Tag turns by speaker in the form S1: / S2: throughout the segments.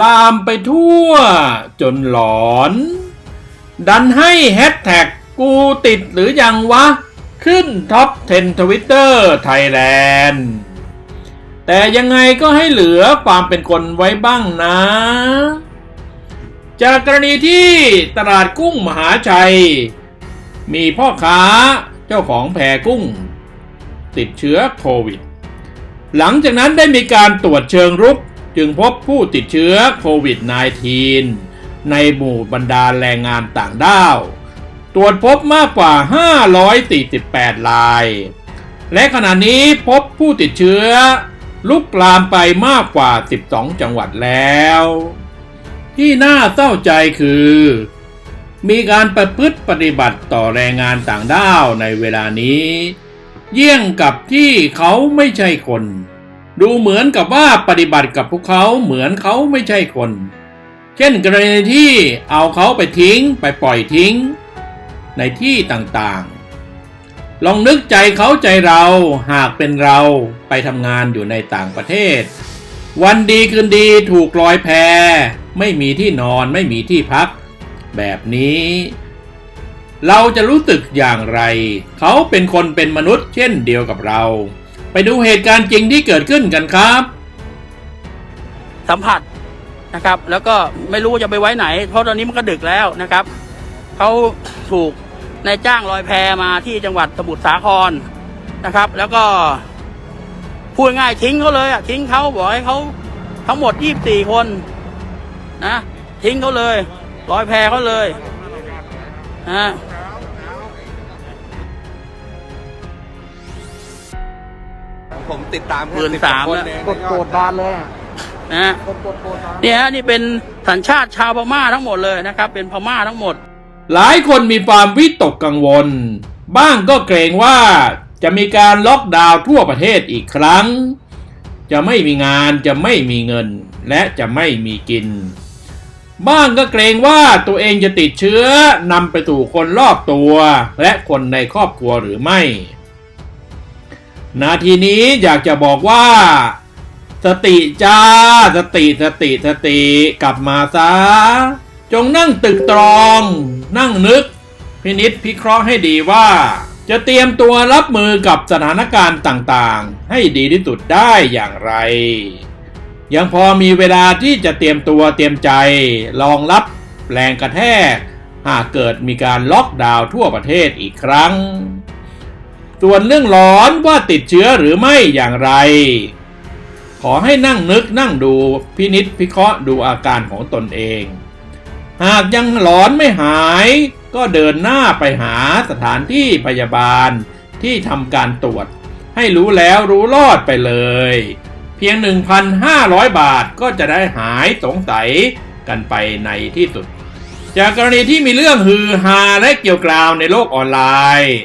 S1: ลามไปทั่ว จนหลอน ดันให้แฮชแท็กกูติดหรือยังวะ ขึ้นท็อป 10ทวิตเตอร์ไทยแลนด์แต่ยังไงก็ให้เหลือความเป็นคนไว้บ้างนะ จากกรณีที่ตลาดกุ้งมหาชัย มีพ่อค้าเจ้าของแพกุ้ง ติดเชื้อโควิด หลังจากนั้นได้มีการตรวจเชิงรุก จึงพบผู้ติดเชื้อโควิด -19 ในหมู่บรรดาแรงงานต่างด้าว ตรวจพบมากกว่า 548 ราย และขณะนี้พบผู้ติดเชื้อ ลุกลามไปมากกว่า 12 จังหวัดแล้ว ที่น่าเศร้าใจคือ มีการประพฤติปฏิบัติต่อแรงงานต่างด้าวในเวลานี้ เยี่ยงกับที่เขาไม่ใช่คน ดูเหมือนกับว่าปฏิบัติกับพวกเขาเหมือนเขาไม่ใช่คน เช่นกรณีที่เอาเขาไปทิ้งไปปล่อยทิ้ง ในที่ต่างๆ ลองนึกใจเขาใจเราหากเป็นเราไปทำงานอยู่ในต่างประเทศ วันดีคืนดีถูกลอยแพไม่มีที่นอนไม่มีที่พัก แบบนี้ เราจะรู้สึกอย่างไร เขาเป็นคนเป็นมนุษย์เช่นเดียวกับเรา ไปดูเหตุการณ์จริงที่เกิดขึ้นกันครับ
S2: สัมผัสนะครับ แล้วก็ไม่รู้จะไปไว้ไหน เพราะตอนนี้มันก็ดึกแล้วนะครับเขาถูกนายจ้างลอยแพมาที่จังหวัดสมุทรสาครนะครับ แล้วก็พูดง่ายทิ้งเขาเลยอะทิ้งเขาบอกให้เขาทั้งหมดยี่บสี่คนนะทิ้งเขาเลยลอยแพเขาเลยนะ
S3: ผมติดตาม
S2: หมื่นสาม
S3: คน
S2: แล้ว
S3: เอง
S4: กดโกรธบานเลยอะ
S2: นะ
S4: กดกดโกรธบาน
S2: เนี่ยฮะนี่เป็นสัญชาติชาวพม่าทั้งหมดเลยนะครับ เป็นพม่าทั้งหมด
S1: หลายคนมีความวิตกกังวล บ้างก็เกรงว่าจะมีการล็อกดาวน์ทั่วประเทศอีกครั้ง จะไม่มีงานจะไม่มีเงิน และจะไม่มีกิน บ้างก็เกรงว่าตัวเองจะติดเชื้อนำไปสู่คนรอบตัว และคนในครอบครัวหรือไม่ นาทีนี้อยากจะบอกว่า สติจ้า สติสติสติกลับมาซะ จงนั่งตึกตรอง นั่งนึก พินิษพิเคราะห์ให้ดีว่า จะเตรียมตัวรับมือกับสถานการณ์ต่างๆ ให้ดีที่สุดได้อย่างไร ยังพอมีเวลาที่จะเตรียมตัวเตรียมใจรองรับแรงกระแทกหากเกิดมีการล็อกดาวน์ทั่วประเทศอีกครั้ง ส่วนเรื่องหลอนว่าติดเชื้อหรือไม่อย่างไร ขอให้นั่งนึกนั่งดูพินิษพิเคราะห์ดูอาการของตนเอง หากยังหลอนไม่หาย ก็เดินหน้าไปหาสถานที่พยาบาลที่ทำการตรวจ ให้รู้แล้วรู้รอดไปเลย เพียง 1,500 บาทก็จะได้หายสงสัยกันไปในที่สุด จากกรณีที่มีเรื่องฮือฮาและเกี่ยวกราวในโลกออนไลน์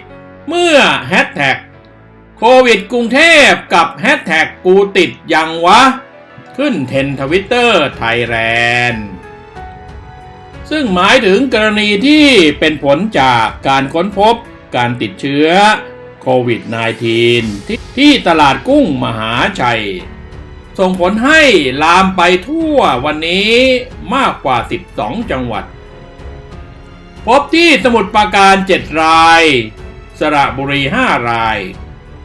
S1: เมื่อแฮชแท็กโควิดกรุงเทพกับแฮชแท็กกูติดยังวะ ขึ้นเทนทวิตเตอร์ไทยแลนด์ซึ่งหมายถึงกรณีที่เป็นผลจากการค้นพบการติดเชื้อโควิด -19 ที่ที่ตลาดกุ้งมหาชัย ส่งผลให้ลามไปทั่ววันนี้มากกว่า 12 จังหวัด พบที่สมุทรปราการ 7 ราย ระบุรี 5 ราย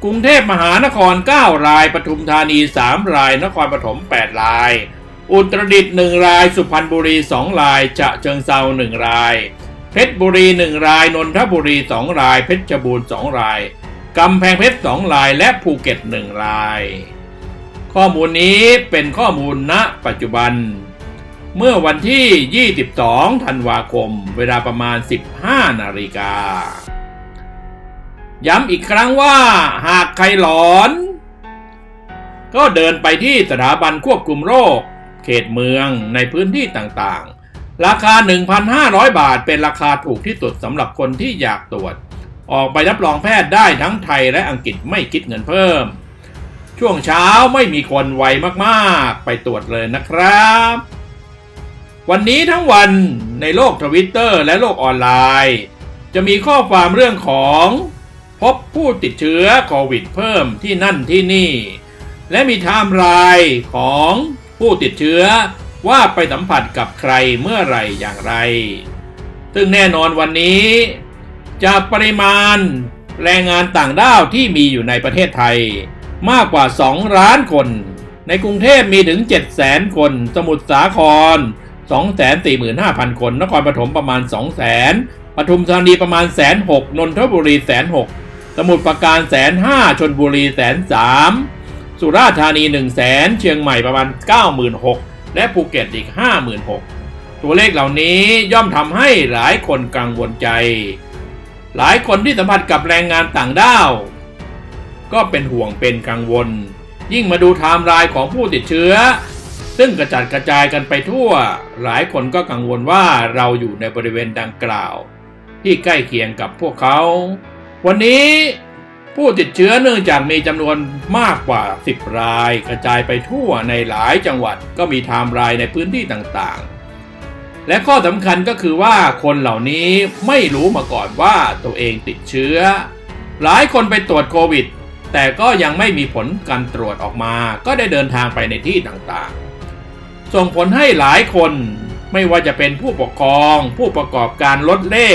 S1: กรุงเทพมหานคร 9 ราย ปทุมธานี 3 ราย นครปฐม 8 ราย อุตรดิตถ์1ราย สุพรรณบุรี 2 รายฉะเชิงเซา 1 ราย เพชรบุรี 1 ราย นนทบุรี 2 ราย เพชรบูรณ์ 2 ราย กำแพงเพชร 2 ราย และภูเก็ต 1 ราย ข้อมูลนี้เป็นข้อมูลณ ปัจจุบันเมื่อวันที่ 22 ธันวาคม เวลาประมาณ 15 นาฬิกา ย้ำอีกครั้งว่าหากใครหลอน ก็เดินไปที่สถาบันควบคุมโรค เขตเมืองในพื้นที่ต่างๆ ราคา 1,500 บาทเป็นราคาถูกที่สุดสำหรับคนที่อยากตรวจ ออกไปรับรองแพทย์ได้ทั้งไทยและอังกฤษไม่คิดเงินเพิ่ม ช่วงเช้าไม่มีคนไวมากๆ ไปตรวจเลยนะครับ วันนี้ทั้งวันในโลกทวิตเตอร์และโลกออนไลน์ จะมีข้อความเรื่องของ พบผู้ติดเชื้อโควิดเพิ่มที่นั่นที่นี่ และมีไทม์ไลน์ของผู้ติดเชื้อว่าไปสัมผัสกับใครเมื่อไหร่อย่างไร ซึ่งแน่นอนวันนี้ จากปริมาณแรงงานต่างด้าวที่มีอยู่ในประเทศไทย มากกว่า 2 ล้านคน ในกรุงเทพมีถึง 7 0 0 0 0 0คน สมุทรสาคร 245,000 คน นครปฐมประมาณ 2 0 0 0 0 0ปทุมธานีประมาณแสนหกนนทบุรีแสนหก สมุทรปราการแสนห้าชนบุรีแสนสามสุราษฎร์ธานี1 0 0 0 0แสนเชียงใหม่ประมาณ 96,000 และภูเก็ตอีก 56,000 ตัวเลขเหล่านี้ย่อมทำให้หลายคนกังวลใจ หลายคนที่สัมผัสกับแรงงานต่างด้าว ก็เป็นห่วงเป็นกังวล ยิ่งมาดูไทม์ไลน์ของผู้ติดเชื้อ ซึ่งกระจัดกระจายกันไปทั่ว หลายคนก็กังวลว่าเราอยู่ในบริเวณดังกล่าว ที่ใกล้เคียงกับพวกเขา วันนี้ผู้ติดเชื้อเนื่องจากมีจำนวนมากกว่า 10 ราย กระจายไปทั่วในหลายจังหวัดก็มีไทม์ไลน์ในพื้นที่ต่างๆ และข้อสำคัญก็คือว่าคนเหล่านี้ไม่รู้มาก่อนว่าตัวเองติดเชื้อ หลายคนไปตรวจโควิด แต่ก็ยังไม่มีผลการตรวจออกมา ก็ได้เดินทางไปในที่ต่างๆ ส่งผลให้หลายคนไม่ว่าจะเป็นผู้ปกครอง ผู้ประกอบการรถเล่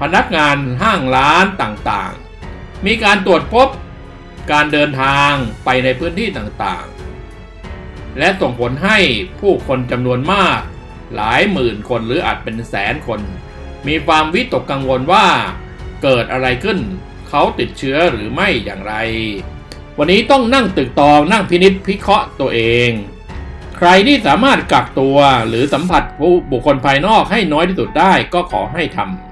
S1: พนักงานห้างร้านต่างๆ มีการตรวจพบการเดินทางไปในพื้นที่ต่างๆ และส่งผลให้ผู้คนจำนวนมาก หลายหมื่นคนหรืออาจเป็นแสนคน มีความวิตกกังวลว่าเกิดอะไรขึ้น เขาติดเชื้อหรือไม่อย่างไร วันนี้ต้องนั่งตึกตองนั่งพินิษพิเคราะห์ตัวเอง ใครที่สามารถกักตัวหรือสัมผัสผู้บุคคลภายนอกให้น้อยที่สุดได้ก็ขอให้ทำ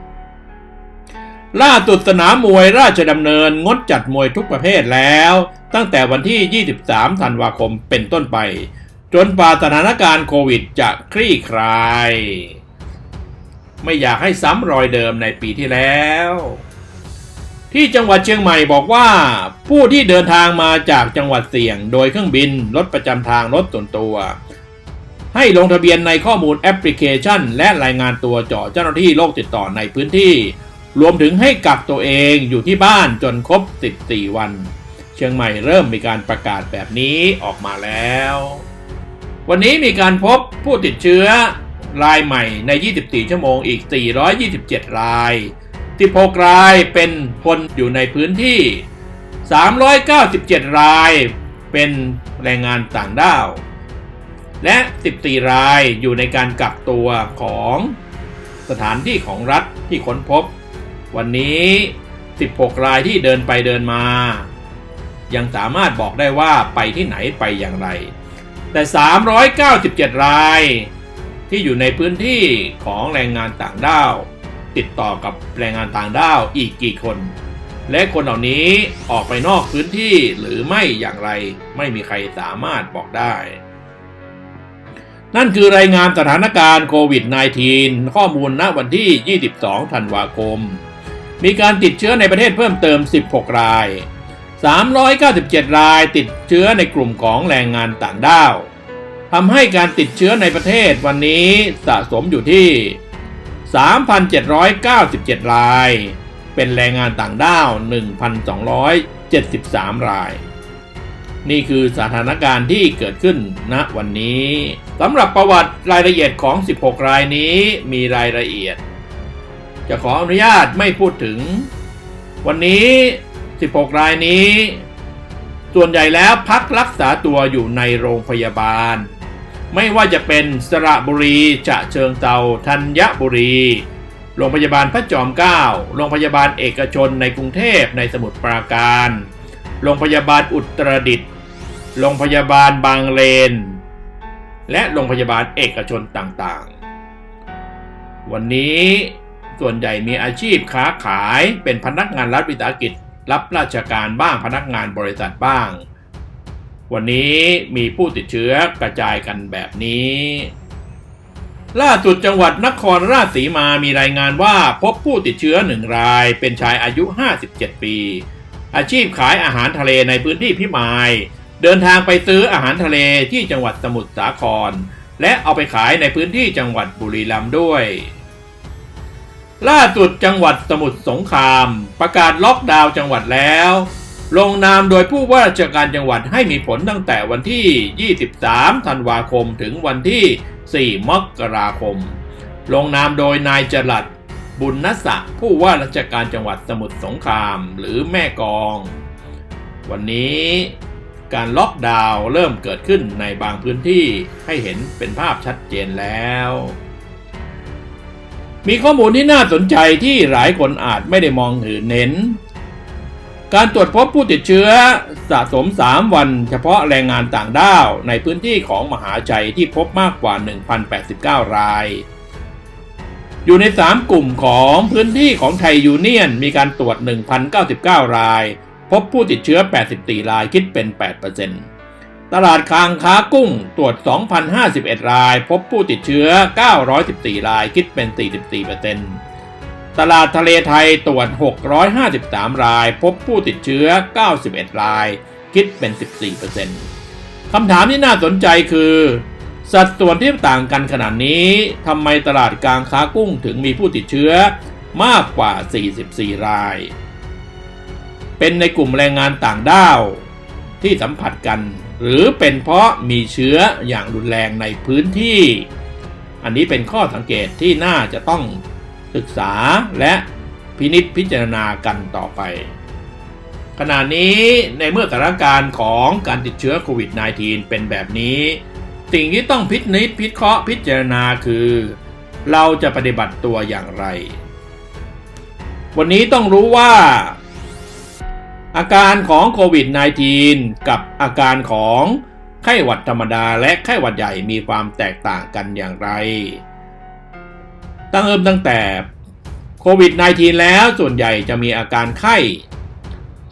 S1: ล่าสุดสนามมวยราชดำเนินงดจัดมวยทุกประเภทแล้ว ตั้งแต่วันที่ 23 ธันวาคมเป็นต้นไป จนป่าสถานการณ์โควิดจะคลี่คลาย ไม่อยากให้ซ้ำรอยเดิมในปีที่แล้ว ที่จังหวัดเชียงใหม่บอกว่า ผู้ที่เดินทางมาจากจังหวัดเสี่ยง โดยเครื่องบินรถประจำทางรถส่วนตัว ให้ลงทะเบียนในข้อมูลแอปพลิเคชัน และรายงานตัวจ่อเจ้าหน้าที่โรคติดต่อในพื้นที่ รวมถึงให้กักตัวเองอยู่ที่บ้านจนครบ 14 วัน เชียงใหม่เริ่มมีการประกาศแบบนี้ออกมาแล้ว วันนี้มีการพบผู้ติดเชื้อรายใหม่ใน 24 ชั่วโมงอีก 427 ราย16รายเป็นคนอยู่ในพื้นที่ 397 รายเป็นแรงงานต่างด้าว และ 14 รายอยู่ในการกักตัวของสถานที่ของรัฐที่ค้นพบ วันนี้ 16 รายที่เดินไปเดินมา ยังสามารถบอกได้ว่าไปที่ไหนไปอย่างไร แต่ 397 รายที่อยู่ในพื้นที่ของแรงงานต่างด้าว ติดต่อกับแรงงานต่างด้าวอีกกี่คน และคนเหล่านี้ออกไปนอกพื้นที่หรือไม่อย่างไรไม่มีใครสามารถบอกได้ นั่นคือรายงานสถานการณ์โควิด -19 ข้อมูลณวันที่ 22 ธันวาคม มีการติดเชื้อในประเทศเพิ่มเติม 16 ราย 397 รายติดเชื้อในกลุ่มของแรงงานต่างด้าวทำให้การติดเชื้อในประเทศวันนี้สะสมอยู่ที่ 3,797 ราย เป็นแรงงานต่างด้าว 1,273 ราย นี่คือสถานการณ์ที่เกิดขึ้นณวันนี้สำหรับประวัติรายละเอียดของ 16 รายนี้มีรายละเอียด จะขออนุญาตไม่พูดถึง วันนี้ 16 รายนี้ ส่วนใหญ่แล้วพักรักษาตัวอยู่ในโรงพยาบาล ไม่ว่าจะเป็นสระบุรีจะเชิงเตาธัญบุรี โรงพยาบาลพระจอมเกล้าโรงพยาบาลเอกชนในกรุงเทพในสมุทรปราการ โรงพยาบาลอุตรดิตถ์โรงพยาบาลบางเลน และโรงพยาบาลเอกชนต่างๆ วันนี้ ส่วนใหญ่มีอาชีพค้าขายเป็นพนักงานรัฐวิสาหกิจ รับราชการบ้างพนักงานบริษัทบ้าง วันนี้มีผู้ติดเชื้อกระจายกันแบบนี้ ล่าสุดจังหวัดนครราชสีมามีรายงานว่าพบผู้ติดเชื้อหนึ่งราย เป็นชายอายุ 57 ปี อาชีพขายอาหารทะเลในพื้นที่พิมายเดินทางไปซื้ออาหารทะเลที่จังหวัดสมุทรสาคร และเอาไปขายในพื้นที่จังหวัดบุรีรัมย์ด้วย ล่าสุดจังหวัดสมุทรสงคราม ประกาศล็อกดาวน์จังหวัดแล้ว ลงนามโดยผู้ว่าราชการจังหวัดให้มีผลตั้งแต่วันที่ 23 ธันวาคมถึงวันที่ 4 มกราคม ลงนามโดยนายจรัดบุญนสะผู้ว่าราชการจังหวัดสมุทรสงครามหรือแม่กอง วันนี้การล็อกดาวน์เริ่มเกิดขึ้นในบางพื้นที่ให้เห็นเป็นภาพชัดเจนแล้ว มีข้อมูลที่น่าสนใจที่หลายคนอาจไม่ได้มองหรือเน้นการตรวจพบผู้ติดเชื้อสะสม 3 วันเฉพาะแรงงานต่างด้าวในพื้นที่ของมหาชัยที่พบมากกว่า 1,089 ราย อยู่ใน 3 กลุ่มของพื้นที่ของไทยยูเนียน มีการตรวจ 1,099 ราย พบผู้ติดเชื้อ 84 รายคิดเป็น 8% ตลาดคางค้ากุ้งตรวจ 2,051 ราย พบผู้ติดเชื้อ 914 ราย คิดเป็น 44%ตลาดทะเลไทยตรวจ 653 ราย พบผู้ติดเชื้อ 91 ราย คิดเป็น 14%คำถามที่น่าสนใจคือ สัดส่วนที่ต่างกันขนาดนี้ทำไมตลาดกลางค้ากุ้งถึงมีผู้ติดเชื้อมากกว่า 44 ราย เป็นในกลุ่มแรงงานต่างด้าวที่สัมผัสกัน หรือเป็นเพราะมีเชื้ออย่างรุนแรงในพื้นที่ อันนี้เป็นข้อสังเกตที่น่าจะต้องศึกษาและพินิจพิจารณากันต่อไป ขณะนี้ในเมื่อสถานการณ์ของการติดเชื้อโควิด -19 เป็นแบบนี้ สิ่งที่ต้องพินิจพิเคราะห์พิจารณาคือ เราจะปฏิบัติตัวอย่างไร วันนี้ต้องรู้ว่า อาการของโควิด -19 กับอาการของไข้หวัดธรรมดาและไข้หวัดใหญ่มีความแตกต่างกันอย่างไร ตั้งเริ่มตั้งแต่โควิด -19 แล้วส่วนใหญ่จะมีอาการไข้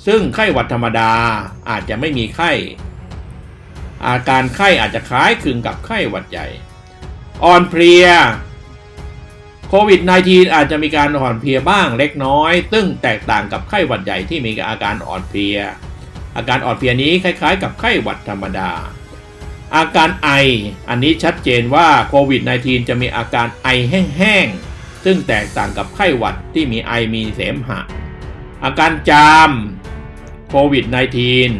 S1: ซึ่งไข้หวัดธรรมดาอาจจะไม่มีไข้ อาการไข้อาจจะคล้ายคลึงกับไข้หวัดใหญ่ อ่อนเพลีย โควิด -19 อาจจะมีการอ่อนเพลียบ้างเล็กน้อย ซึ่งแตกต่างกับไข้หวัดใหญ่ที่มีอาการอ่อนเพลีย อาการอ่อนเพลียนี้คล้ายๆ กับไข้หวัดธรรมดา อาการไอ อันนี้ชัดเจนว่าโควิด -19 จะมีอาการไอแห้งๆ ซึ่งแตกต่างกับไข้หวัดที่มีไอมีเสมหะ อาการจามโควิด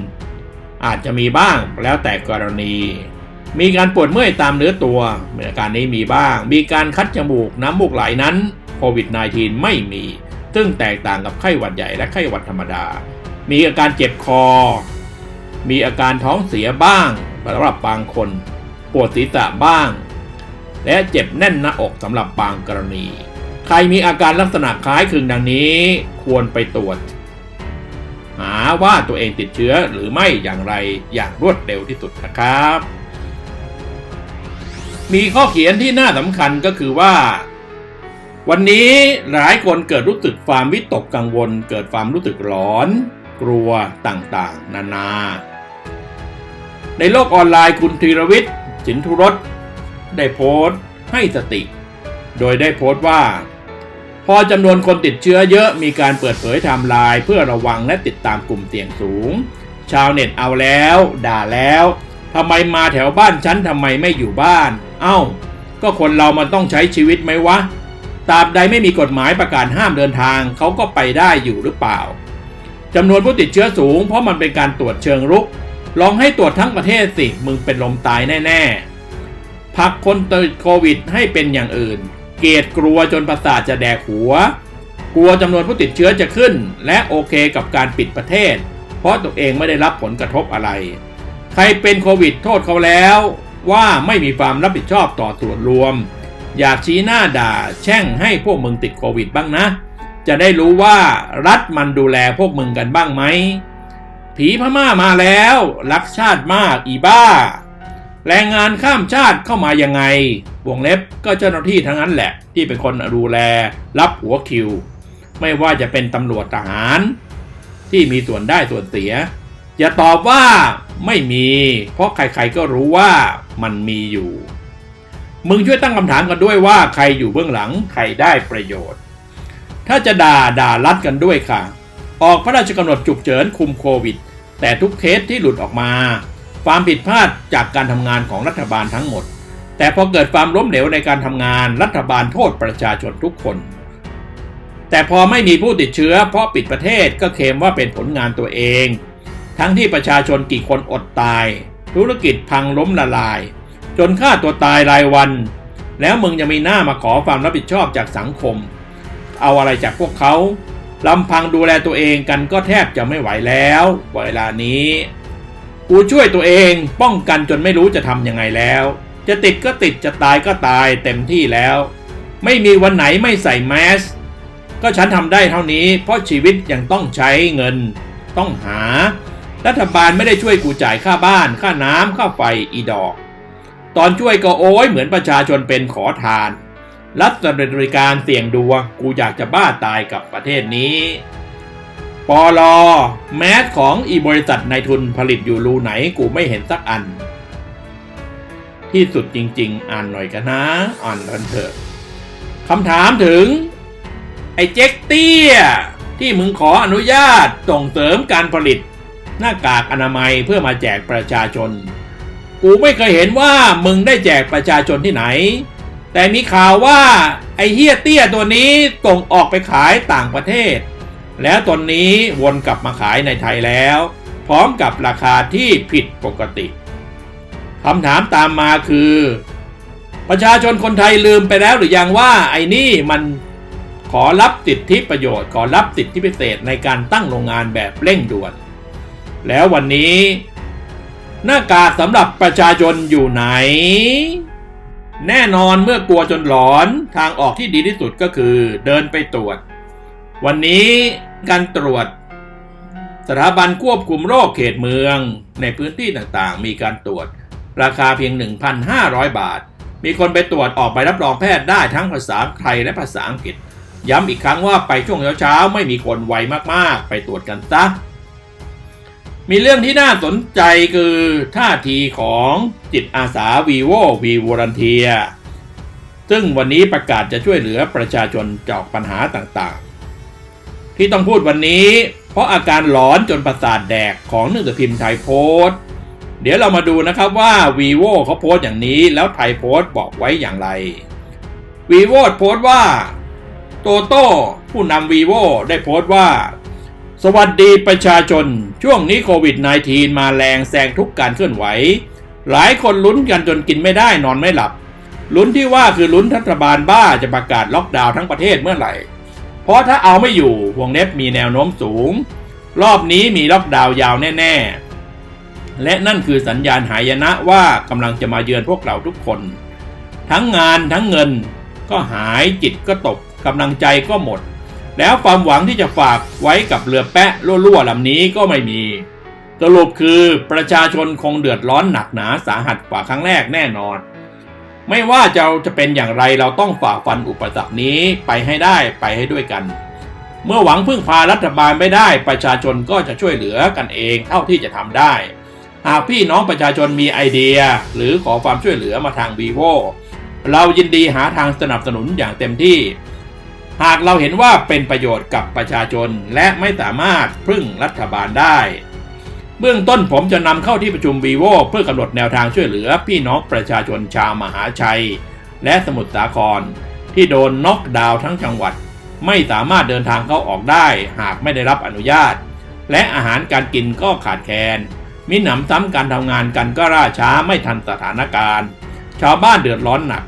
S1: -19 อาจจะมีบ้างแล้วแต่กรณี มีการปวดเมื่อยตามเนื้อตัวอาการนี้มีบ้าง มีการคัดจมูกน้ำมูกไหลนั้นโควิด -19 ไม่มี ซึ่งแตกต่างกับไข้หวัดใหญ่และไข้หวัดธรรมดา มีอาการเจ็บคอ มีอาการท้องเสียบ้างสำหรับบางคน ปวดศีรษะบ้าง และเจ็บแน่นหน้าอกสำหรับบางกรณี ใครมีอาการลักษณะคล้ายคลึงดังนี้ ควรไปตรวจ หาว่าตัวเองติดเชื้อหรือไม่อย่างไรอย่างรวดเร็วที่สุดนะครับ มีข้อเขียนที่น่าสำคัญก็คือว่า วันนี้หลายคนเกิดรู้สึกความวิตกกังวล เกิดความรู้สึกร้อน กลัวต่างๆ นานา ในโลกออนไลน์คุณธีรวิทย์สินธุรสได้โพสต์ให้สติ โดยได้โพสต์ว่า พอจำนวนคนติดเชื้อเยอะมีการเปิดเผยไทม์ไลน์เพื่อระวังและติดตามกลุ่มเสี่ยงสูง ชาวเน็ตเอาแล้ว ด่าแล้วทำไมมาแถวบ้านฉันทำไมไม่อยู่บ้าน เอ้า ก็คนเรามันต้องใช้ชีวิตไหมวะ ตราบใดไม่มีกฎหมายประกาศห้ามเดินทางเขาก็ไปได้อยู่หรือเปล่าจำนวนผู้ติดเชื้อสูงเพราะมันเป็นการตรวจเชิงรุก ลองให้ตรวจทั้งประเทศสิ มึงเป็นลมตายแน่ ๆ พักคนติดโควิดให้เป็นอย่างอื่น เกลียดกลัวจนประสาทจะแดกหัว กลัวจำนวนผู้ติดเชื้อจะขึ้น และโอเคกับการปิดประเทศ เพราะตัวเองไม่ได้รับผลกระทบอะไร ใครเป็นโควิดโทษเขาแล้ว ว่าไม่มีความรับผิดชอบต่อส่วนรวม อย่าชี้หน้าด่าแช่งให้พวกมึงติดโควิดบ้างนะ จะได้รู้ว่ารัฐมันดูแลพวกมึงกันบ้างไหม ผีพม่ามาแล้ว รักชาติมากอีบ้า แรงงานข้ามชาติเข้ามายังไง วงเล็บก็เจ้าหน้าที่ทั้งนั้นแหละ ที่เป็นคนดูแลรับหัวคิว ไม่ว่าจะเป็นตำรวจทหาร ที่มีส่วนได้ส่วนเสียอย่าตอบว่า ไม่มี เพราะใครๆก็รู้ว่ามันมีอยู่ มึงช่วยตั้งคำถามกันด้วยว่าใครอยู่เบื้องหลังใครได้ประโยชน์ ถ้าจะด่าด่ารัดกันด้วยค่ะ ออกพระราชกำหนดฉุกเฉินคุมโควิด แต่ทุกเคสที่หลุดออกมา ความผิดพลาดจากการทำงานของรัฐบาลทั้งหมด แต่พอเกิดความล้มเหลวในการทำงานรัฐบาลโทษประชาชนทุกคนแต่พอไม่มีผู้ติดเชื้อเพราะปิดประเทศก็เคลมว่าเป็นผลงานตัวเอง ทั้งที่ประชาชนกี่คนอดตาย ธุรกิจพังล้มละลาย จนฆ่าตัวตายรายวัน แล้วมึงยังมีหน้ามาขอความรับผิดชอบจากสังคม เอาอะไรจากพวกเขาลำพังดูแลตัวเองกันก็แทบจะไม่ไหวแล้วเวลานี้ กูช่วยตัวเองป้องกันจนไม่รู้จะทำยังไงแล้ว จะติดก็ติดจะตายก็ตายเต็มที่แล้ว ไม่มีวันไหนไม่ใส่แมสก็ฉันทำได้เท่านี้เพราะชีวิตยังต้องใช้เงิน ต้องหา รัฐบาลไม่ได้ช่วยกูจ่ายค่าบ้าน ค่าน้ำค่าไฟอีดอก ตอนช่วยก็โอ้ยเหมือนประชาชนเป็นขอทาน รัฐบริการเสี่ยงดวงกูอยากจะบ้าตายกับประเทศนี้ปอลอแมสของอีบริษัทนายทุนผลิตอยู่รูไหนกูไม่เห็นสักอัน ที่สุดจริง ๆ อ่านหน่อยกันนะ อ่านกันเถอะคำถามถึง ไอ้เจ๊กเตี้ย ที่มึงขออนุญาตส่งเสริมการผลิต หน้ากากอนามัยเพื่อมาแจกประชาชน กูไม่เคยเห็นว่ามึงได้แจกประชาชนที่ไหน แต่มีข่าวว่าไอ้เฮียเตี้ยตัวนี้ส่งออกไปขายต่างประเทศ แล้วตอนนี้วนกลับมาขายในไทยแล้ว พร้อมกับราคาที่ผิดปกติคำถามตามมาคือ ประชาชนคนไทยลืมไปแล้วหรือยังว่าไอ้นี่มันขอรับสิทธิประโยชน์ ขอรับสิทธิพิเศษในการตั้งโรงงานแบบเร่งด่วน แล้ววันนี้ หน้ากากสำหรับประชาชนอยู่ไหน แน่นอนเมื่อกลัวจนหลอนทางออกที่ดีที่สุดก็คือ เดินไปตรวจ วันนี้การตรวจ สถาบันควบคุมโรคเขตเมือง ในพื้นที่ต่างๆ มีการตรวจ ราคาเพียง 1,500 บาท มีคนไปตรวจออกใบรับรองแพทย์ได้ทั้งภาษาไทยและภาษาอังกฤษย้ำอีกครั้งว่าไปช่วงเช้าๆไม่มีคนไวมากๆ ไปตรวจกันซะ มีเรื่องที่น่าสนใจคือท่าทีของจิตอาสา vivo v volunteer ซึ่งวันนี้ประกาศจะช่วยเหลือประชาชนจากปัญหาต่างๆ ที่ต้องพูดวันนี้ เพราะอาการหลอนจนประสาทแดกของหนังสือพิมพ์ไทยโพสต์ เดี๋ยวเรามาดูนะครับว่า vivo เขาโพสต์อย่างนี้แล้วไทยโพสต์บอกไว้อย่างไร vivo โพสต์ว่าโตโต้ผู้นำ vivo ได้โพสต์ว่า สวัสดีประชาชน ช่วงนี้โควิด -19 มาแรงแซงทุกการเคลื่อนไหว หลายคนลุ้นกันจนกินไม่ได้นอนไม่หลับ ลุ้นที่ว่าคือลุ้นรัฐบาลบ้าจะประกาศล็อกดาวน์ทั้งประเทศเมื่อไหร่ เพราะถ้าเอาไม่อยู่วงเล็บมีแนวโน้มสูง รอบนี้มีล็อกดาวน์ยาวแน่ ๆ และนั่นคือสัญญาณหายนะว่ากำลังจะมาเยือนพวกเราทุกคน ทั้งงานทั้งเงิน ก็หายจิตก็ตกกำลังใจก็หมด แล้วความหวังที่จะฝากไว้กับเรือแปะรั่วๆลำนี้ก็ไม่มี สรุปคือประชาชนคงเดือดร้อนหนักหนาสาหัสกว่าครั้งแรกแน่นอน ไม่ว่าจะจะเป็นอย่างไรเราต้องฝ่าฟันอุปสรรคนี้ไปให้ได้ไปให้ด้วยกัน เมื่อหวังพึ่งพารัฐบาลไม่ได้ ประชาชนก็จะช่วยเหลือกันเองเท่าที่จะทำได้ หากพี่น้องประชาชนมีไอเดีย หรือขอความช่วยเหลือมาทาง vivo เรายินดีหาทางสนับสนุนอย่างเต็มที่ หากเราเห็นว่าเป็นประโยชน์กับประชาชนและไม่สามารถพึ่งรัฐบาลได้ เบื้องต้นผมจะนำเข้าที่ประชุม vivo เพื่อกำหนดแนวทางช่วยเหลือพี่น้องประชาชนชาวมหาชัย และสมุทรสาคร ที่โดนน็อกดาวน์ทั้งจังหวัด ไม่สามารถเดินทางเข้าออกได้ หากไม่ได้รับอนุญาต และอาหารการกินก็ขาดแคลนมิหนำซ้ำการทำงานกันก็ล่าช้าไม่ทันสถานการณ์ ชาวบ้านเดือดร้อนหนัก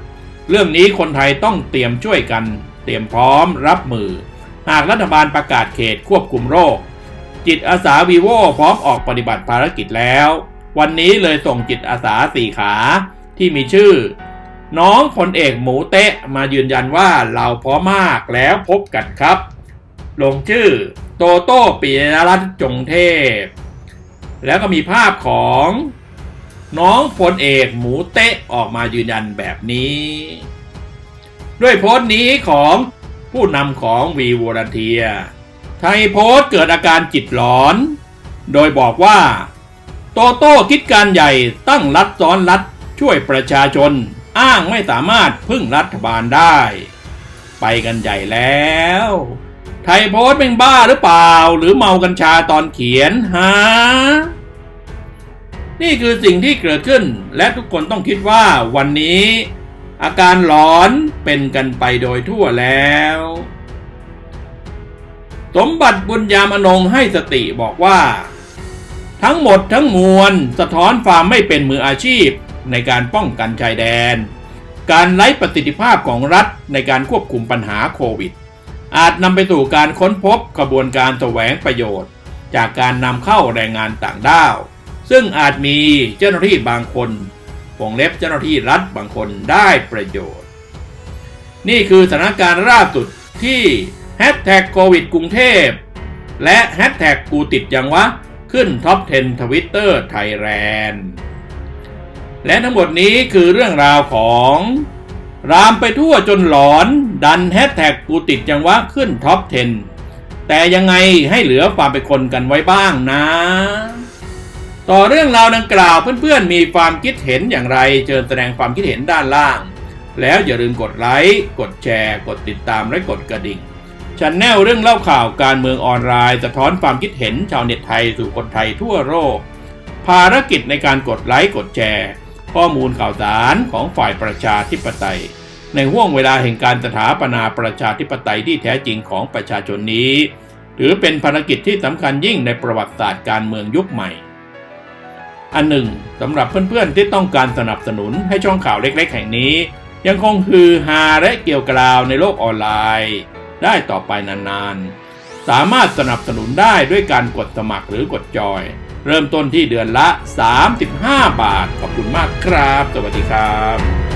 S1: เรื่องนี้คนไทยต้องเตรียมช่วยกัน เตรียมพร้อมรับมือ หากรัฐบาลประกาศเขตควบคุมโรค จิตอาสาวีโวพร้อมออกปฏิบัติภารกิจแล้ว วันนี้เลยส่งจิตอาสาสี่ขาที่มีชื่อ น้องพลเอกหมูเตะมายืนยันว่าเราพร้อมมากแล้วพบกันครับ ลงชื่อโตโต้ปียรัตนจงเทพ แล้วก็มีภาพของน้องพลเอกหมูเตะออกมายืนยันแบบนี้ ด้วยโพสต์นี้ของผู้นำของวีวอรันเทีย ไทยโพสต์เกิดอาการจิตหลอน โดยบอกว่า โตโต้คิดการใหญ่ตั้งรัฐซ้อนรัฐช่วยประชาชนอ้างไม่สามารถพึ่งรัฐบาลได้ ไปกันใหญ่แล้ว ไทยโพสต์เป็นบ้าหรือเปล่า หรือเมากัญชาตอนเขียนฮะนี่คือสิ่งที่เกิดขึ้นและทุกคนต้องคิดว่าวันนี้ อาการหลอน เป็นกันไปโดยทั่วแล้ว สมบัติบุญยามอนงให้สติบอกว่า ทั้งหมดทั้งมวลสะท้อนความไม่เป็นมืออาชีพในการป้องกันชายแดน การไร้ประสิทธิภาพของรัฐในการควบคุมปัญหาโควิด อาจนำไปสู่การค้นพบกระบวนการแสวงประโยชน์ จากการนำเข้าแรงงานต่างด้าว ซึ่งอาจมีเจ้าหน้าที่บางคนวงเล็บเจ้าหน้าที่รัฐบางคนได้ประโยชน์ นี่คือสถานการณ์ล่าสุดที่แฮชแท็กโควิดกรุงเทพ และแฮชแท็กกูติดยังวะ ขึ้นท็อป 10 ทวิตเตอร์ไทยแลนด์และทั้งหมดนี้คือเรื่องราวของ รามไปทั่วจนหลอนดันแฮชแท็กกูติดยังวะ ขึ้นท็อป 10 แต่ยังไงให้เหลือความเป็นคนกันไว้บ้างนะ ต่อเรื่องราวดังกล่าวเพื่อนๆมีความคิดเห็นอย่างไรเชิญแสดงความคิดเห็นด้านล่าง แล้วอย่าลืมกดไลค์ กดแชร์ กดติดตามและกดกระดิ่งชันแนลเรื่องเล่าข่าวการเมืองออนไลน์ สะท้อนความคิดเห็นชาวเน็ตไทยสู่คนไทยทั่วโลก ภารกิจในการกดไลค์ กดแชร์ ข้อมูลข่าวสารของฝ่ายประชาธิปไตย ในห่วงเวลาแห่งการสถาปนาประชาธิปไตยที่แท้จริงของประชาชนนี้ ถือเป็นภารกิจที่สำคัญยิ่งในประวัติศาสตร์การเมืองยุคใหม่อันหนึ่งสำหรับเพื่อนๆที่ต้องการสนับสนุนให้ช่องข่าวเล็ก ๆ แห่งนี้ ยังคงคือฮาและเกี่ยวกราวในโลกออนไลน์ ได้ต่อไปนานๆ สามารถสนับสนุนได้ด้วยการกดสมัครหรือกดจอย เริ่มต้นที่เดือนละ 35 บาท ขอบคุณมากครับ สวัสดีครับ